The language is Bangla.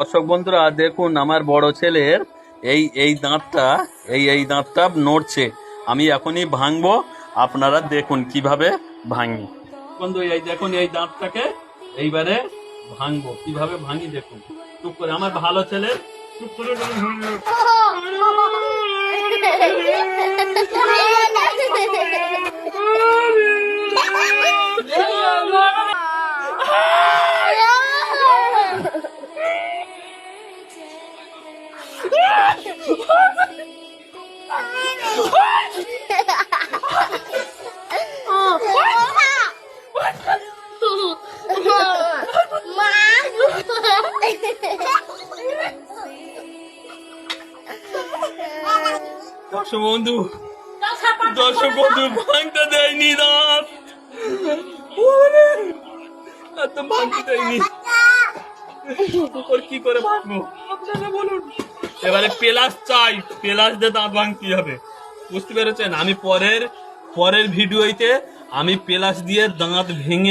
দর্শক বন্ধুরা, দেখুন আমার বড় ছেলের এই এই দাঁতটা, এই এই দাঁতটা নড়ছে। আমি এখনই ভাঙবো, আপনারা দেখুন কীভাবে ভাঙি। বন্ধু, এই দেখুন, এই দাঁতটাকে এইবারে ভাঙবো। কীভাবে ভাঙি দেখুন। চুপ করে, আমার ভালো ছেলে, চুপ করে দর্শক বন্ধু দর্শক বন্ধু ভাঙতে দেয়নি দাঁত। ওরে, তো ভাঙতে দেয়নি। কি করে ভাঙবো? আপনারা বলুন। এবারে পেলাস চাই। পেলাস দিয়ে দাঁত ভাঙতে হবে? বুঝতে পেরেছেন? আমি পরের পরের ভিডিওতে আমি পেলাস দিয়ে দাঁত ভেঙে